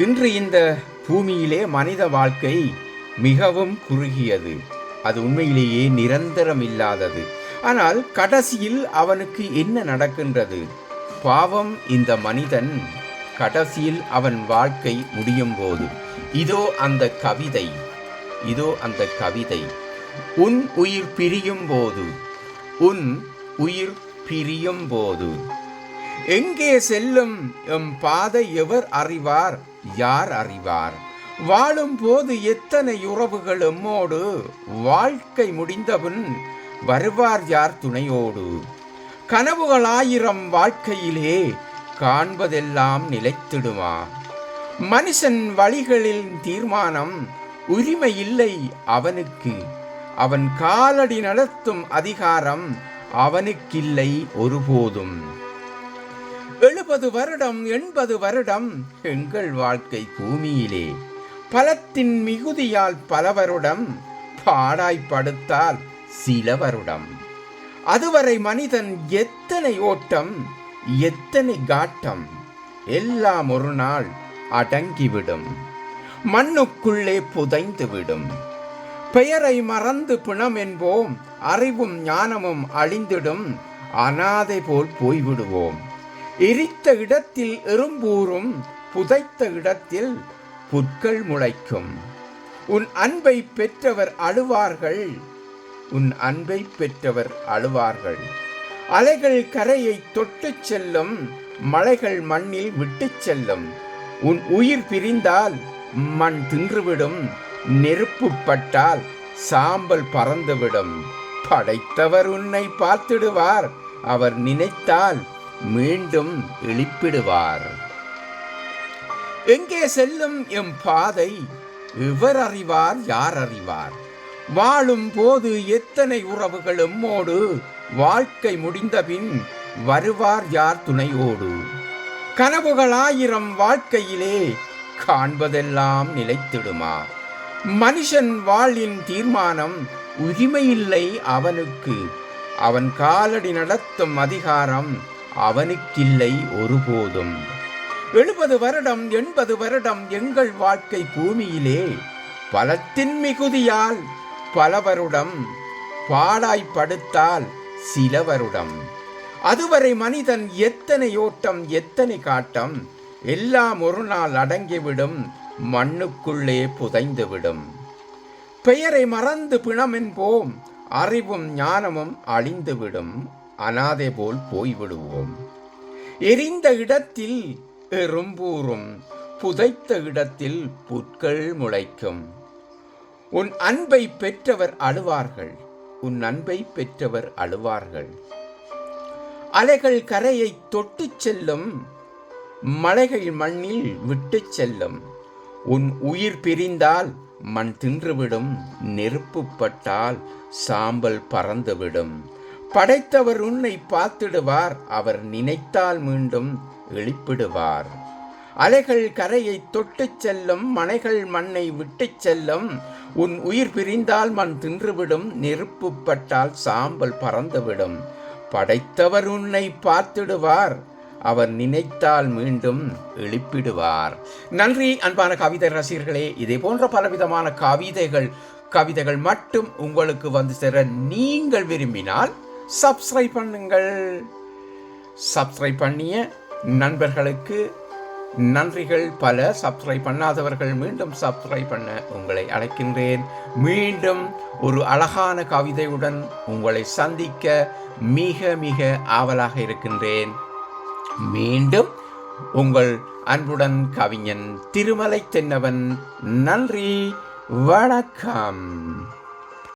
இன்று இந்த பூமியிலே மனித வாழ்க்கை மிகவும் குறுகியது. அது உண்மையிலேயே நிரந்தரம் இல்லாதது ஆனால் கடைசியில் அவனுக்கு என்ன நடக்கின்றது? பாவம் இந்த மனிதன் கடைசியில் அவன் வாழ்க்கை முடியும் போது. இதோ அந்த கவிதை. இதோ அந்த கவிதை. உன் உயிர் பிரியும் போது. உன் உயிர் பிரியும் போது. எங்கே செல்லும் எம் பாதை எவர் அறிவார்? யார் அறிவார்? வாழும் போது எத்தனை உறவுகள் எம்மோடு? வாழ்க்கை முடிந்தபின் வருவார் யார் துணையோடு? கனவுகளாயிரம் வாழ்க்கையிலே காண்பதெல்லாம் நிலைத்திடுமா? மனுஷன் வழிகளில் தீர்மானம் உரிமை இல்லை அவனுக்கு. அவன் காலடி நடத்தும் அதிகாரம் அவனுக்கில்லை ஒருபோதும். எழுபது வருடம் எண்பது வருடம் எங்கள் வாழ்க்கை பூமியிலே. பலத்தின் மிகுதியால் பல வருடம் பாடாய்ப்படுத்தால் சில வருடம் அதுவரை மனிதன் எத்தனை ஓட்டம் எத்தனை காட்டம் எல்லாம் ஒரு நாள் அடங்கிவிடும். மண்ணுக்குள்ளே புதைந்துவிடும். பெயரை மறந்து பிணம் என்போம் அறிவும் ஞானமும் அழிந்திடும். அனாதை போல் போய்விடுவோம். எரித்த இடத்தில் எறும்பூறும் புதைத்த இடத்தில் புற்கள் முளைக்கும். உன் அன்பை பெற்றவர் அழுவார்கள் உன் அன்பை பெற்றவர் அழுவார்கள். அலைகள் கரையை தொட்டுச் செல்லும் மலைகள் மண்ணில் விட்டுச் செல்லும். உன் உயிர் பிரிந்தால் மண் தின்றுவிடும் நெருப்பு பட்டால் சாம்பல் பறந்துவிடும். படைத்தவர் உன்னை பார்த்திடுவார் அவர் நினைத்தால் மீண்டும் எழுப்பிடுவார். எங்கே செல்லும் எம் பாதை? இவர் அறிவார் யார் அறிவார் வாழும் போது எத்தனை உறவுகள் எம்மோடு? வாழ்க்கை முடிந்தபின் வருவார் யார் துணையோடு? கனவுகளாயிரம் வாழ்க்கையிலே காண்பதெல்லாம் நிலைத்திடுமா? மனுஷன் வாழின் தீர்மானம் உரிமையில்லை அவனுக்கு. அவன் காலடி நடத்தும் அதிகாரம் அவனுக்கில்லை ஒருபோதும். எழுபது வருடம் எண்பது வருடம் எங்கள் வாழ்க்கை பூமியிலே பலத்தின் மிகுதியால் பல வருடம் பாடாய்ப்படுத்தால் சில வருடம் அதுவரை மனிதன் எத்தனை ஓட்டம் எத்தனை காட்டம் எல்லாம் ஒரு நாள் அடங்கிவிடும் மண்ணுக்குள்ளே புதைந்துவிடும். பெயரை மறந்து பிணமென்போம் அறிவும் ஞானமும் அழிந்துவிடும். அனாதை போல் போய்விடுவோம். எரிந்த இடத்தில் எறும்பூறும் புதைத்த இடத்தில் புற்கள் முளைக்கும். உன் அன்பை பெற்றவர் அழுவார்கள் உன் அன்பை பெற்றவர் அழுவார்கள். அலைகள் கரையை தொட்டு செல்லும் மலைகள் மண்ணில் விட்டுச் செல்லும். உன் உயிர் பிரிந்தால் மண் தின்றுவிடும் நெருப்பு பட்டால் சாம்பல் பறந்துவிடும். படைத்தவர் உன்னை பார்த்திடுவார் அவர் நினைத்தால் மீண்டும் எழுப்பிடுவார். அலைகள் கரையை தொட்டுச் செல்லும் மனைகள் மண்ணை விட்டுச் செல்லும் உன் உயிர் பிரிந்தால் மண் தின்றுவிடும் நெருப்பு பட்டால் சாம்பல் பறந்துவிடும். படைத்தவர் உன்னை பார்த்திடுவார் அவர் நினைத்தால் மீண்டும் எழுப்பிடுவார். நன்றி அன்பான கவிதை ரசிகர்களே. இதே போன்ற பலவிதமான கவிதைகள் கவிதைகள் மட்டும் உங்களுக்கு வந்து சேர நீங்கள் விரும்பினால் சப்ஸ்கிரைப் பண்ணுங்கள். சப்ஸ்கிரைப் பண்ணிய நண்பர்களுக்கு நன்றிகள். பல சப்ஸ்கிரைப் பண்ணாதவர்கள் மீண்டும் சப்ஸ்கிரைப் பண்ண உங்களை அழைக்கின்றேன். மீண்டும் ஒரு அழகான கவிதையுடன் உங்களை சந்திக்க மிக மிக ஆவலாக இருக்கின்றேன். மீண்டும் உங்கள் அன்புடன் கவிஞன் திருமலை தென்னவன். நன்றி. வணக்கம்.